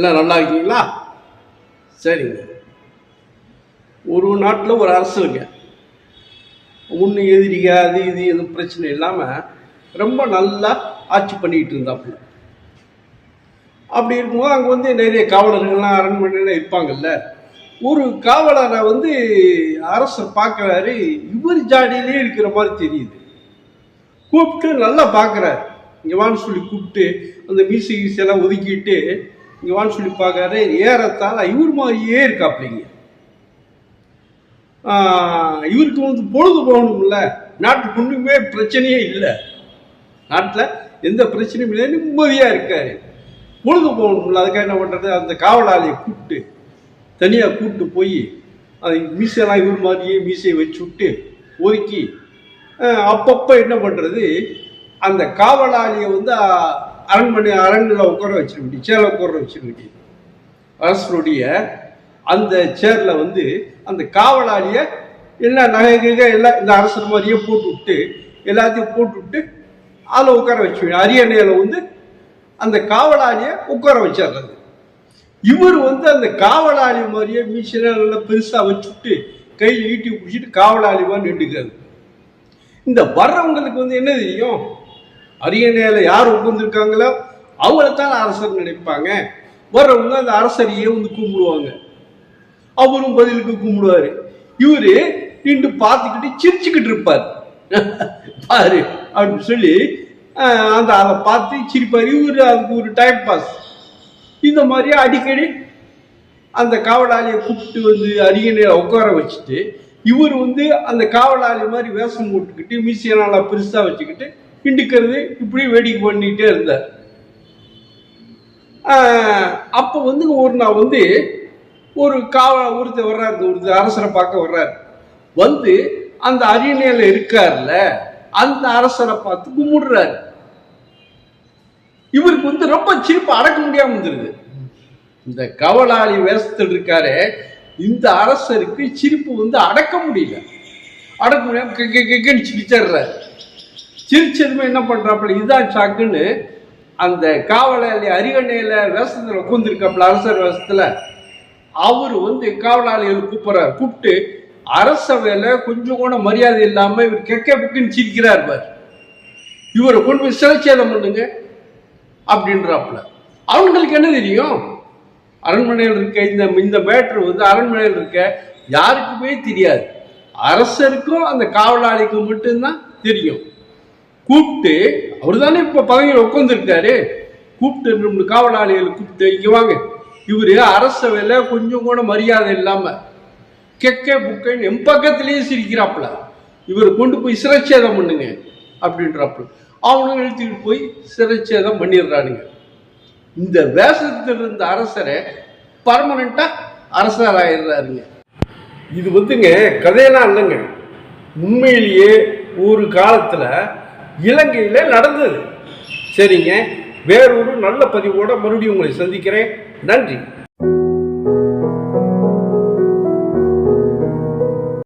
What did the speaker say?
எல்லாம் நல்லா இருக்கீங்களா? சரிங்க. ஒரு நாட்டில் ஒரு அரசுங்க ஒன்று எதிரிக அது இது எதுவும் பிரச்சனை இல்லாமல் ரொம்ப நல்லா ஆட்சி பண்ணிக்கிட்டு இருந்தாப்புல. அப்படி இருக்கும்போது அங்கே வந்து நிறைய காவலர்கள்லாம் அரண்மனையில் இருப்பாங்கல்ல. ஒரு காவலரை வந்து அரசர் பார்க்குறாரு. இவர் ஜாடியிலே இருக்கிற மாதிரி தெரியுது. கூப்பிட்டு நல்லா பார்க்குறாரு. இங்கே வான்னு சொல்லி கூப்பிட்டு அந்த மீசை கீசையெல்லாம் ஒதுக்கிட்டு இங்கே வான்னு சொல்லி பார்க்குறாரு ஏறத்தால் இவர் மாதிரியே இருக்காப்லிங்க. இவருக்கு வந்து பொழுது போகணும்ல நாட்டுக்கு ஒன்றுமே பிரச்சனையே இல்லை. நாட்டில் எந்த பிரச்சனையும் இல்லை நிம்மதியாக இருக்காரு. பொழுது போகணும்ல அதுக்காக என்ன பண்ணுறது அந்த காவலாளியை கூப்பிட்டு தனியாக கூப்பிட்டு போய் அது மீசையெல்லாம் இவர் மாதிரியே மீசையை வச்சு விட்டு ஒதுக்கி அப்பப்போ என்ன பண்ணுறது அந்த காவலாளியை வந்து அரண்மனை அரண்மனையில் உட்கார வச்சிட வேண்டிய சேரில் உட்கார வச்சிட வேண்டியது அரசருடைய அந்த சேரில் வந்து அந்த காவலாளியை எல்லா நகைகள் எல்லாம் இந்த அரசர் மாதிரியே போட்டு விட்டு எல்லாத்தையும் போட்டு விட்டு அதில் உட்கார வச்சு அரியணையில் வந்து அந்த காவலாளியை உட்கார வச்சிடுறது. இவர் வந்து அந்த காவலாளி மாதிரியே மீசையில நல்லா பெருசாக வச்சுட்டு கையில் ஈட்டி பிடிச்சிட்டு காவலாளி மாதிரி நின்றுக்கிறது இந்த வர்றவங்களுக்கு வந்து என்ன தெரியும்? அரியணையில் யார் உட்காந்துருக்காங்களோ அவங்களைத்தான் அரசர் நினைப்பாங்க. வர்றவங்க அந்த அரசரையே வந்து கும்பிடுவாங்க. அவரும் பதிலுக்கு கும்பிடுவாரு. இவரு நின்று பார்த்துக்கிட்டு சிரிச்சுக்கிட்டு இருப்பார். பாரு அப்படின்னு சொல்லி அந்த அதை பார்த்து சிரிப்பார். இவர் அதுக்கு ஒரு டைம் பாஸ் இந்த மாதிரி அடிக்கடி அந்த காவலாளியை கூப்பிட்டு வந்து அரியணையில் உட்கார வச்சுட்டு இவர் வந்து அந்த காவலாளி மாதிரி வேஷம் போட்டுக்கிட்டு மீசையை நல்லா பெருசாக வச்சுக்கிட்டு கிண்டுக்கிறது இப்படி வேடிக்கை பண்ணிகிட்டே இருந்தார் அப்போ வந்து ஒரு நாள் வந்து ஒரு காவ ஒருத்தர் வர்றாரு ஒருத்தர் அரசரை பார்க்க வர்றாரு வந்து அந்த அரியணையில் இருக்கார்ல அந்த அரசரை பார்த்து கும்பிடுறாரு இவருக்கு வந்து ரொம்ப சிரிப்பு அடக்க முடியாம வந்துருது இந்த கவலாளி வேஷத்தில் இருக்காரு இந்த அரசருக்கு சிரிப்பு வந்து அடக்க முடியல அடக்க முடியாம கெ- கெ- சிரிச்சிடுறாரு சிரிச்சதுமே என்ன பண்ணுறாப்புல இதான் சாக்குன்னு அந்த காவலாளி அரிகணையில் வேஷத்தில் உட்காந்துருக்காப்புல அரசர் வேஷத்தில். அவர் வந்து காவலாளிகள் கூப்பிட்றார். கூப்பிட்டு அரசவையில கொஞ்சம் கூட மரியாதை இல்லாமல் இவர் கெக்க புக்குன்னு சிரிக்கிறார் பார். இவரை கொண்டு போய் சிலச்சேதம் பண்ணுங்க அப்படின்றாப்புல. அவங்களுக்கு என்ன தெரியும்? அரண்மனையில் இருக்க இந்த இந்த மேட்ரு வந்து அரண்மனையில் இருக்க யாருக்குமே தெரியாது. அரசருக்கும் அந்த காவலாளிக்கும் மட்டும்தான் தெரியும். கூப்பிட்டு அவர் தானே இப்போ பதவியில் உட்காந்துருக்காரு கூப்பிட்டு ரெண்டு காவலாளிகளை கூப்பிட்டு இங்கே வாங்க. இவர் அரசவையில் கொஞ்சம் கூட மரியாதை இல்லாமல் கெக்க புக்கன்னு என் பக்கத்திலேயே சிரிக்கிறாப்புல. இவர் கொண்டு போய் சிறைச்சேதம் பண்ணுங்க அப்படின்றாப்புல. அவனுங்க எழுத்துக்கிட்டு போய் சிறைச்சேதம் பண்ணிடுறானுங்க. இந்த வேஷத்தில் இருந்த அரசரை பர்மனண்டா அரசர் ஆயிடுறாருங்க. இது வந்துங்க கதையெல்லாம் இல்லைங்க. உண்மையிலேயே ஒரு காலத்தில் இலங்கையில் நடந்தது. சரிங்க. வேறொரு நல்ல பதிவோடு மறுபடியும் உங்களை சந்திக்கிறேன். நன்றி.